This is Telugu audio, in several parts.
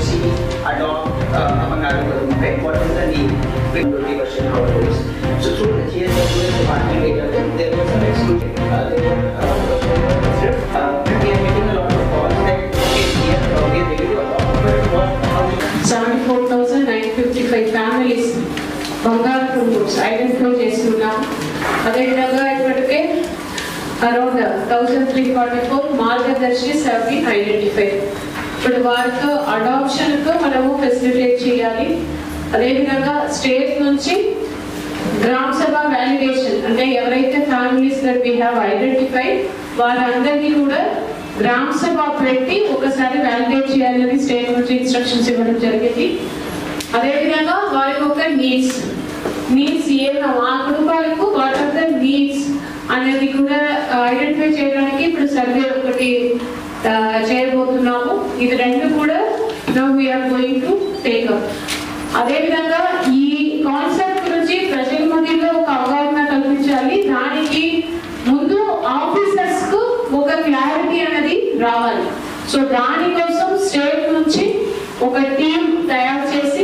she adopt uh, among other okay, what is the need with the version how it is. So through the GSW department data, there was some exclusion. Uh, there were uh, uh, we are getting a lot of calls that okay, here uh, we are ready to adopt, but what how we seventy four thousand nine fifty five families బంగారు గ్రూప్స్ ఐడెంటిఫై చేస్తున్నాం అదేవిధంగా ఇప్పటికే around thousand three forty four మార్గదర్శిస్ have been identified ఇప్పుడు వారితో అడాప్షన్కు మనము ఫెసిలిటేట్ చేయాలి. అదేవిధంగా స్టేట్ నుంచి గ్రామ సభ వ్యాలిడేషన్ అంటే ఎవరైతే families that we have identified వారందరినీ కూడా గ్రామ సభ పెట్టి ఒకసారి వ్యాలిడేట్ చేయాలని స్టేట్ నుంచి ఇన్స్ట్రక్షన్స్ ఇవ్వడం జరిగింది. అదేవిధంగా వారి యొక్క నీడ్స్ నీడ్స్ ఏమైనా ఆ కుటుంబాలకు వాట్ ఆర్ ద నీడ్స్ అనేది కూడా ఐడెంటిఫై చేయడానికి ఇప్పుడు సర్వే ఒకటి చేయబోతుంది ఇది రెండు కూడా now we are going to take up అదేవిధంగా ఈ కాన్సెప్ట్ గురించి ప్రజల మధ్యలో ఒక అవగాహన కల్పించాలి. దానికి ముందు ఆఫీసర్స్కు ఒక క్లారిటీ అనేది రావాలి. సో దానికోసం స్టేట్ నుంచి ఒక టీం తయారు చేసి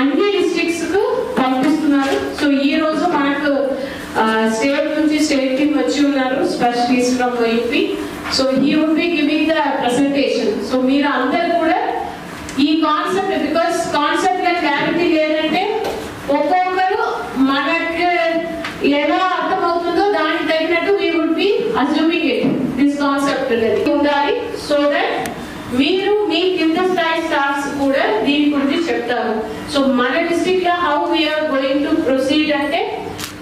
అన్ని డిస్ట్రిక్ట్స్కు పంపిస్తున్నారు. సో ఈ రోజు మనకు స్టేట్ నుంచి స్టేట్ టీం వచ్చి ఉన్నారు. Specialist from UP so he would be giving the presentation so మీరు అందరు కూడా ఈ concept because concept and clarity లేదంటే ఒక్కొక్కరు మనకు ఎలా అర్థమవుతుందో దానికి తగినట్టు we would be assuming it this concept అనేది ఉండాలి. సో దట్ మీరు మీ కింద స్థాయి స్టాఫ్స్ కూడా దీని గురించి చెప్తారు. సో మన డిస్ట్రిక్ట్లో how we are going to proceed అంటే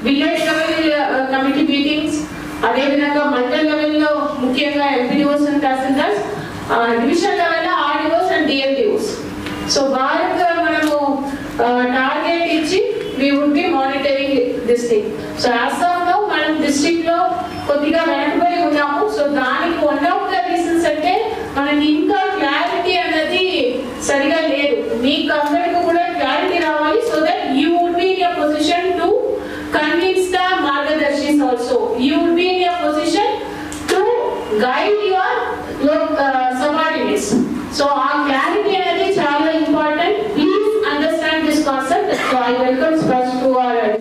విలేజ్ లెవెల్ కమిటీ మీటింగ్స్ అదేవిధంగా మండల్ ముఖ్యంగా MPDOs and tahsildars division level RDOs and DMDOs so వారికి మనము టార్గెట్ ఇచ్చి we would be monitoring this thing so ఆసాంలో మనం డిస్ట్రిక్ట్లో కొద్దిగా వెనకబడి ఉన్నాము. సో దానికి వన్ ఆఫ్ ద రీజన్స్ అంటే మనకి ఇంకా క్లారిటీ అన్నది సరిగా లేదు. మీకు అందరికీ గైడ్ యువర్ సబార్డినేట్స్ సో ఆ క్లారిటీ అనేది